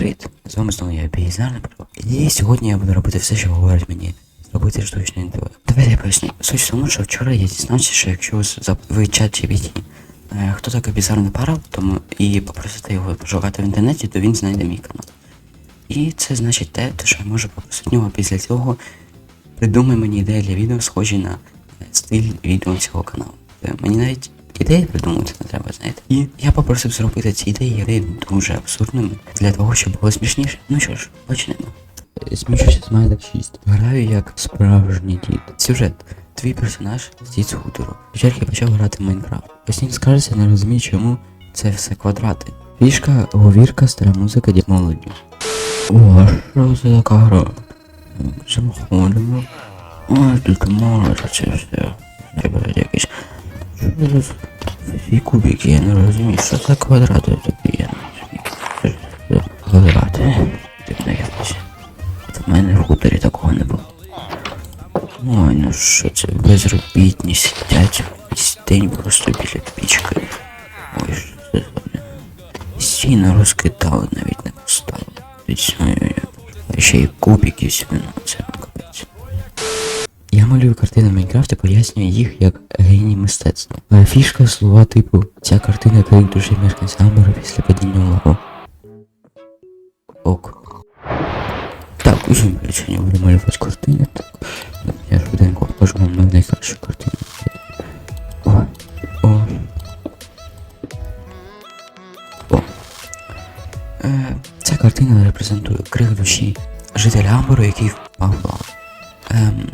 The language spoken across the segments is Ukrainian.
привіт! З вами знову я Бізарний Про. І сьогодні я буду робити все, що говорить мені зробити штучне інтелект. Давайте я поясню. Суть в тому, що вчора я дізнався, що якщо ви чат GPT, е, хто такий бізарний пара, тому і попросити його пошукати в інтернеті, то він знайде мій канал. І це значить те, що я можу попросити нього після цього придумай мені ідеї для відео, схожі на е, стиль відео цього каналу. Е, Мені навіть ідеї придумувати не треба, знаєте. І я попросив зробити ці ідеї ідеї дуже абсурдними для того, щоб було смішніше. Ну що ж, почнемо. Смішуся з Майдак 6. Граю як справжній дід. Сюжет. Твій персонаж дід з хутору. Я почав грати в Майнкрафт. Постійно скажеться, не розумію, чому це все квадрати. Фішка, говірка, стара музика, дід молоді. О, що це така гра? Заходимо. Ой, тут мало це все. Треба якісь. Що це ці кубики, я не розумію, що це квадрати такі, я не розумію. Квадрати. Дивно якось. В мене в хуторі такого не було. Ой, ну що це безробітні сидять весь день просто біля пічки. Ой, що це за блін. Стіну розкидали, навіть не поставили. Ще й кубики сюди, ну це капець. Я малюю картини в Майнкрафті, пояснюю їх як геній мистецтва. Моя фішка слова типу ця картина крик душі мешканця Амбера після падіння лаву. Ок. Так, уже рішення буду малювати картини. Так. Я швиденько покажу вам мою найкращу картину. О. О. О. Е, ця картина репрезентує крик душі жителя Амберу, який впав в лаву. Ем,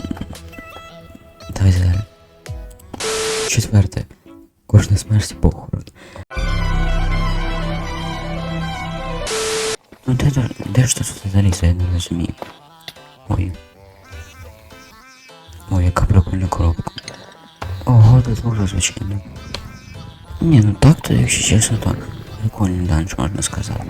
Давайте далі. Четверте. Кожна смерть похорон. Ну де, де, де ж тут залізо, я не розумію. Ой. Ой, яка прикольна коробка. Ого, тут дуже звичайно. Ні, ну так то, якщо чесно, то прикольний данж, можна сказати.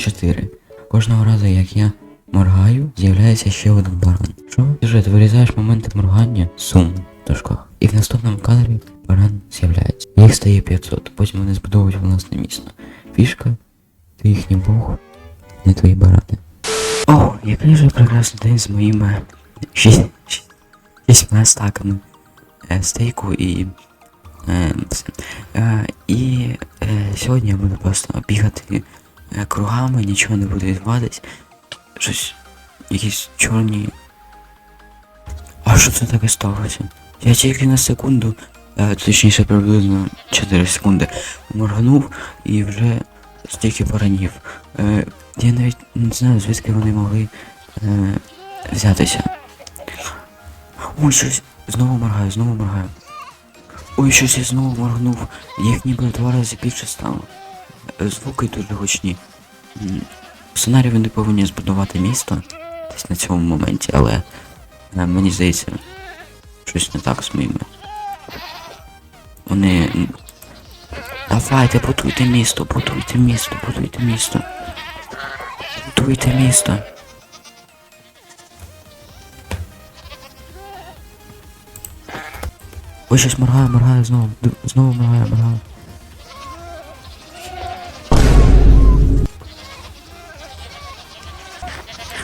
4. Кожного разу, як я моргаю, з'являється ще один баран. Що? Сюжет, вирізаєш моменти моргання сум в дужках. І в наступному кадрі баран з'являється. Їх стає 500, потім вони збудовують власне місто. Фішка, ти їхній бог, не твої барани. О, який же прекрасний день з моїми шість- шість- шістьма стаками е, стейку і. Е. Е, і е, сьогодні я буду просто бігати кругами, нічого не буде відбуватись. Щось. Якісь чорні. А що це таке сталося? Я тільки на секунду, е, точніше приблизно 4 секунди, моргнув і вже стільки поранів. Е, я навіть не знаю, звідки вони могли е, взятися. Ой, щось. Знову моргаю, знову моргаю. Ой, щось я знову моргнув. Їх ніби два рази більше стало. Е, Звуки дуже гучні. В сценарії вони повинні збудувати місто десь на цьому моменті, але е, мені здається, щось не так з моїми. Вони. Давайте, будуйте місто, будуйте місто, будуйте місто. Будуйте місто. Ой, щось моргає, моргає знову. Знову моргає, моргає.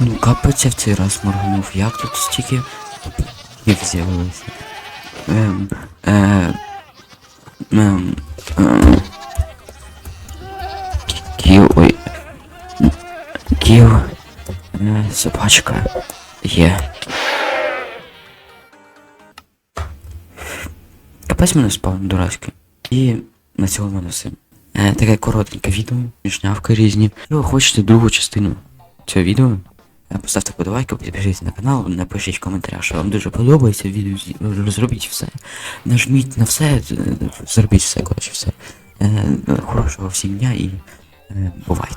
Ну капець в цей раз моргнув. Як тут стільки їх з'явилося? Ем, е, ем, ем. Кіл, ой. Кіл. Е, собачка. Є. Капець мене спав дурацький. І на цьому в мене все. Е, таке коротеньке відео, мішнявки різні. Якщо ви хочете другу частину цього відео, поставте подавайку, підпишіться на канал, напишіть в коментарях, що вам дуже подобається відео, зробіть все. Нажміть на все, е, зробіть все, коротше, все. Е, хорошого всім дня і е, бувайте.